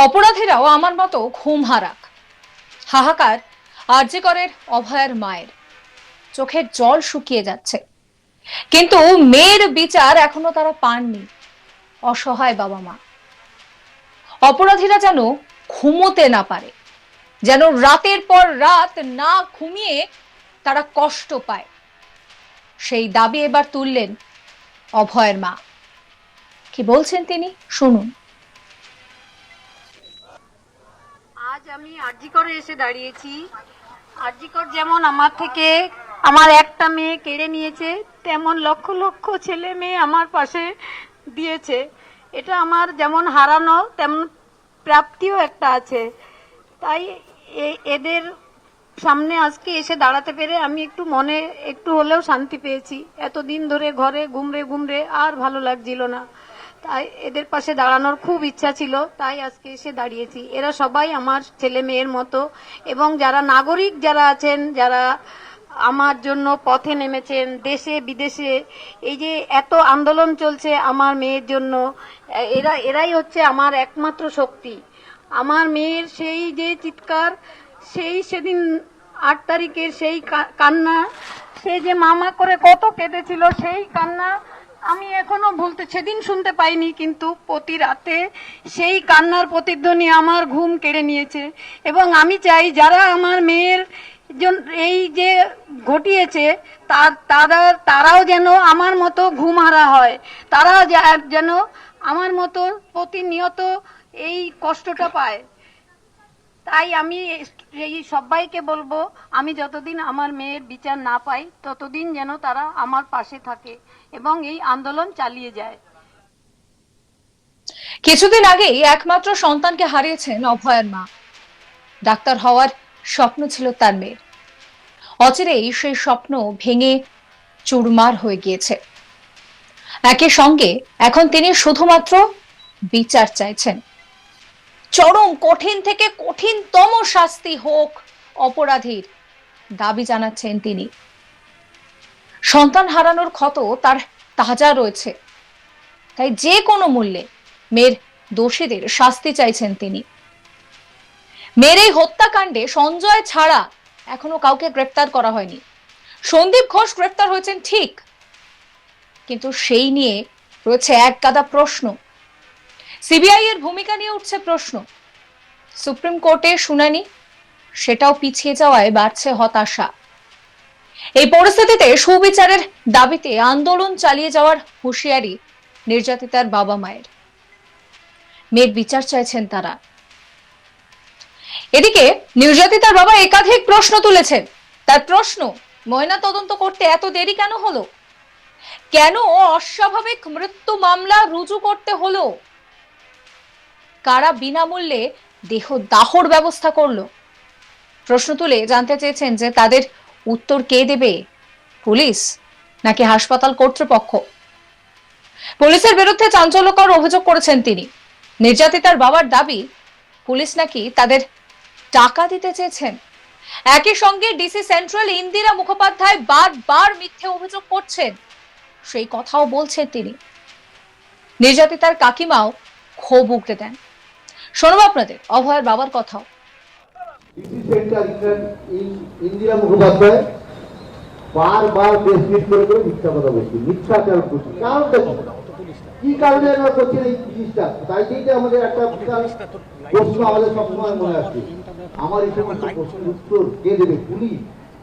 অপরাধীরাও আমার মতো ঘুম হারাক। হাহাকার, আর্যিকরের অভয়ের মায়ের। চোখের জল শুকিয়ে যাচ্ছে। কিন্তু মেয়ের বিচার এখনও তারা পাননি। অসহায় বাবা মা। অপরাধীরা যেন ঘুমোতে না পারে। যেন রাতের পর রাত না ঘুমিয়ে তারা কষ্ট পায়। সেই দাবি এবার তুললেন অভয়ের মা। কি বলছেন তিনি? শুনুন। আমি আরজিকরে এসে দাঁড়িয়েছি। আরজিকর যেমন আমার থেকে আমার একটা মেয়ে কেড়ে নিয়েছে, তেমন লক্ষ লক্ষ ছেলে মেয়ে আমার পাশে দিয়েছে। এটা আমার যেমন হারানো, তেমন প্রাপ্তিও একটা আছে। তাই এদের সামনে আজকে এসে দাঁড়াতে পেরে আমি একটু মনে, একটু হলেও শান্তি পেয়েছি। এতদিন ধরে ঘরে ঘুমরে ঘুমরে আর ভালো লাগছিল না। তাই এদের পাশে দাঁড়ানোর খুব ইচ্ছা ছিল, তাই আজকে এসে দাঁড়িয়েছি। এরা সবাই আমার ছেলে মেয়ের মতো এবং যারা নাগরিক যারা আছেন, যারা আমার জন্য পথে নেমেছেন, দেশে, বিদেশে, এই যে এত আন্দোলন চলছে আমার মেয়ের জন্য, এরা, এরাই হচ্ছে আমার একমাত্র শক্তি। আমার মেয়ের সেই যে চিৎকার, সেই সেদিন আট তারিখের সেই কান্না, সে যে মামা করে কত কেঁদেছিল, সেই কান্না আমি এখনও ভুলতে সেদিন শুনতে পাইনি, কিন্তু প্রতি রাতে সেই কান্নার প্রতিধ্বনি আমার ঘুম কেড়ে নিয়েছে। এবং আমি চাই যারা আমার মেয়ের এই যে ঘটিয়েছে, তার, তারা, তারাও যেন আমার মতো ঘুমহারা হয়। তারা যেন আমার মতো প্রতিনিয়ত এই কষ্টটা পায়। তাই আমি এই সবাইকে বলব, আমি যতদিন আমার মেয়ের বিচার না পাই, ততদিন যেন তারা আমার পাশে থাকে এবং এই আন্দোলন চালিয়ে যায়। কিছুদিন আগেই একমাত্র সন্তানকে হারিয়েছেন অভয়ের মা। ডাক্তার হওয়ার স্বপ্ন ছিল তার মেয়ের। অচিরেই সেই স্বপ্ন ভেঙে চুরমার হয়ে গিয়েছে। একই সঙ্গে এখন তিনি শুধুমাত্র বিচার চাইছেন। চরম কঠিন থেকে কঠিনতম শাস্তি হোক অপরাধীর, দাবি জানাচ্ছেন তিনি। সন্তান হারানোর ক্ষত তার তাজা রয়েছে। তাই যে কোনো মূল্যে মেয়ের দোষীদের শাস্তি চাইছেন তিনি। মেয়ের এই হত্যাকাণ্ডে সঞ্জয় ছাড়া এখনও কাউকে গ্রেপ্তার করা হয়নি। সন্দীপ ঘোষ গ্রেপ্তার হয়েছেন ঠিক। কিন্তু সেই নিয়ে রয়েছে এক গাদা প্রশ্ন। সিবিআই এর ভূমিকা নিয়ে উঠছে প্রশ্ন। সুপ্রিম কোর্টে শুনানি, সেটাও পিছিয়ে যাওয়ায় বাড়ছে হতাশা। এই পরিস্থিতিতে সুবিচারের দাবিতে আন্দোলন চালিয়ে যাওয়ার হুঁশিয়ারি নির্যাতিতার বাবা মায়ের। মেয়ের বিচার চাইছেন তারা। এদিকে নির্যাতিতার বাবা একাধিক প্রশ্ন তুলেছেন। তার প্রশ্ন, ময়না তদন্ত করতে এত দেরি কেন হলো? কেন অস্বাভাবিক মৃত্যু মামলা রুজু করতে হলো? কারা বিনামূল্যে দেহ দাহর ব্যবস্থা করল? প্রশ্ন তুলে জানতে চেয়েছেন যে তাদের উত্তর কে দেবে? পুলিশ নাকি হাসপাতাল কর্তৃপক্ষ? পুলিশের বিরুদ্ধে চাঞ্চল্যকর অভিযোগ করেছেন তিনি। নির্যাতিতার বাবার দাবি, পুলিশ নাকি তাদের টাকা দিতে চেয়েছেন? একই সঙ্গে ডিসি সেন্ট্রাল ইন্দিরা মুখোপাধ্যায় বারবার মিথ্যে অভিযোগ করছেন। সেই কথাও বলছেন তিনি। নির্যাতিতার কাকিমাও ক্ষোভ উগড়ে দেন। শোনব আপনাদের, অভয়ের বাবার বারবার প্রেস মিট করে করে মিথ্যা কথা বলছি করছি। কি? কারণে এরা করছেন এই জিনিসটা? তাই থেকে আমাদের একটা প্রশ্ন আমাদের সবসময় মনে আসছে। আমার এই সমস্ত প্রশ্নের উত্তর কে দেবে? পুলিশ।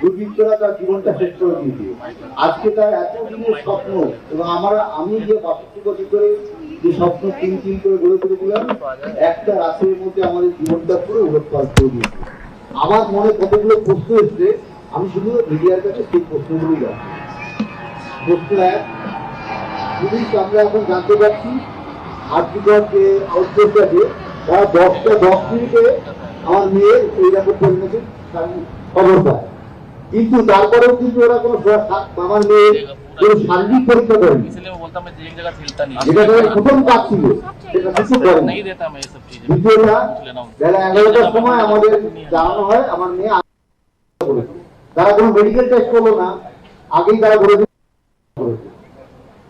দুর্বৃত্তরা তার জীবনটা শেষ করে দিয়েছে। আজকে তার এতদিনের স্বপ্ন এবং আমরা, আমি যে বাষট্টি বছর করে যে স্বপ্ন তিন তিন করে গড়ে তুলেছিলাম, একটা রাতের মধ্যে আমাদের জীবনটা পুরো উলটপাল করে দিয়েছে। আমার মনে কতগুলো প্রশ্ন এসছে, আমি শুধু মিডিয়ার কাছে সেই প্রশ্নগুলোই রাখছি প্রশ্ন এক, পুলিশ আমরা এখন জানতে পারছি আর্থিকর যে আছে, তারা দশটা দশ মিনিটে আমার মেয়ের এইরকম পরিণতি তার খবর পায় কিন্তু তারপরেও কিন্তু ওরা কোনো আমার মেয়ে কোনো শারীরিক পরীক্ষা করেনি। যেটা তাদের প্রথম কাজ ছিল সেটা কিছু করেনি। বেলা এগারোটার সময় আমাদের জানানো হয় আমার মেয়ে তারা কোনো মেডিকেল টেস্ট করল না আগেই তারা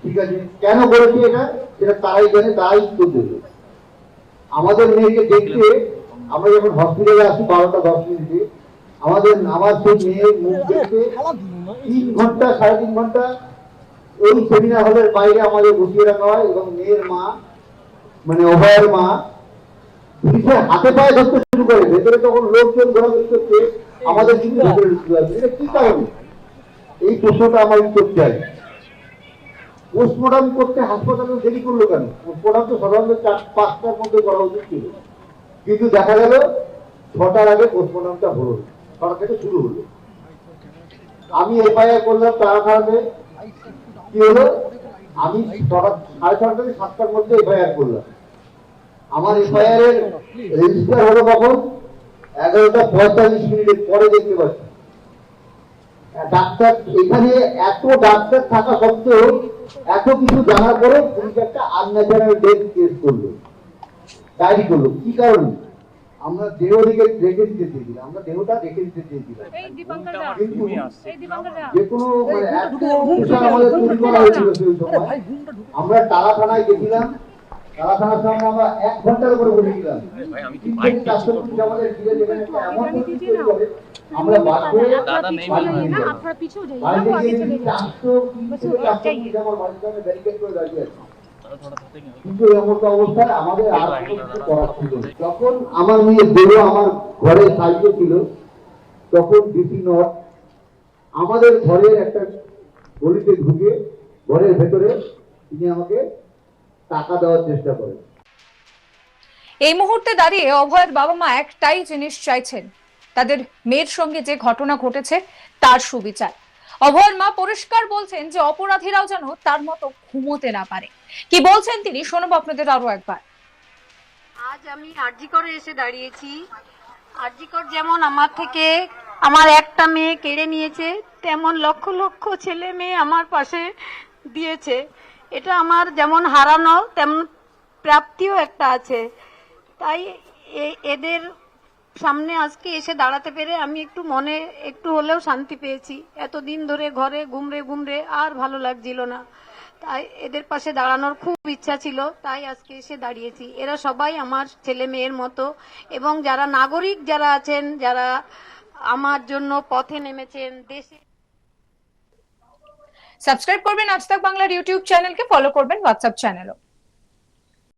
ঠিক আছে কেন করেছে এটা? সেটা তারাই জানে তারাই আমাদের মেয়েকে দেখতে আমরা যখন হসপিটালে আসি বারোটা দশ মিনিটে আমাদের সেই মেয়ের মুখ দেখতে তিন ঘণ্টা সাড়ে তিন ঘণ্টা ওই সেমিনার হলের বাইরে আমাদের বসিয়ে রাখা হয় এবং মেয়ের মা মানে অভয়ের মা পুলিশের হাতে পায়ে ধরতে শুরু করে। ভেতরে তখন লোকজন ঘোরাঘুরি করছে আমাদের কিন্তু ভেতরে ঢুকতে পারছে এটা কি কারণে? এই প্রশ্নটা আমার উত্তর চাই। পোস্টমর্টম করতে হাসপাতালে দেরি করল কেন? পোস্টমর্টম তো সাধারণত চার পাঁচটার মধ্যে করা উচিত ছিল। কিন্তু দেখা গেল ছটার আগে পোস্টমর্টমটা হলো না। থেকে শুরু হলো। আমি এফআইআর করলাম তারাখানাতে কি হলো? আমি সাড়ে সাতটার মধ্যে এফআইআর করলাম। আমার এফআইআর এর রেজিস্টার হলো কখন? এগারোটা পঁয়তাল্লিশ মিনিটের পরে দেখতে পাচ্ছি। ডাক্তার এখানে এত ডাক্তার থাকা সত্ত্বেও এত কিছু জানার পরে পুলিশ একটা আনন্যাচারাল ডেথ কেস করল। ডায়েরি করল। কি কারণে? আমরা দেহ দিকে রেখে দিতে চেয়েছিলাম আমরা দেহটা রেখে দিতে চেয়েছিলাম। যে কোনো এত পোশাক মানে, আমাদের করা হয়েছিল সেই সময়। আমরা তারাখানায় গেছিলাম আমরা এক ঘণ্টার উপরে থেকে আমরা দাঁড়িয়ে যখন আমার মেয়ে আমার ঘরে ছিল, তখন ডিসি নট আমাদের ঘরের একটা গলিতে ঢুকে ঘরের ভেতরে তিনি আমাকে টাকা দেওয়ার চেষ্টা করেন এই মুহূর্তে দাঁড়িয়ে অভয়ের বাবা মা একটাই জিনিস চাইছেন। তাদের মেয়ের সঙ্গে যে ঘটনা ঘটেছে, তার সুবিচার। অভয়ের মা পরিষ্কার বলছেন যে, অপরাধীরাও যেন তার মতো ঘুমোতে না পারে। কি বলছেন তিনি? শোনবো আপনাদের আরও একবার। আজ আমি আরজি করে এসে দাঁড়িয়েছি। আরজিকর যেমন আমার থেকে আমার একটা মেয়ে কেড়ে নিয়েছে, তেমন লক্ষ লক্ষ ছেলে মেয়ে আমার পাশে দিয়েছে। এটা আমার যেমন হারানো, তেমন প্রাপ্তিও একটা আছে। তাই এদের সামনে আজকে এসে দাঁড়াতে পেরে আমি একটু মনে, একটু হলেও শান্তি পেয়েছি। এতদিন ধরে ঘরে, ঘুমরে ঘুমরে আর ভালো লাগছিল না। তাই এদের পাশে দাঁড়ানোর খুব ইচ্ছা ছিল, তাই আজকে এসে দাঁড়িয়েছি। এরা সবাই আমার ছেলে মেয়ের মতো এবং যারা নাগরিক যারা আছেন, যারা আমার জন্য পথে নেমেছেন, দেশে সাবস্ক্রাইব করবেন আজ তাক বাংলার ইউটিউব চ্যানেলকে ফলো করবেন হোয়াটসঅ্যাপ চ্যানেলও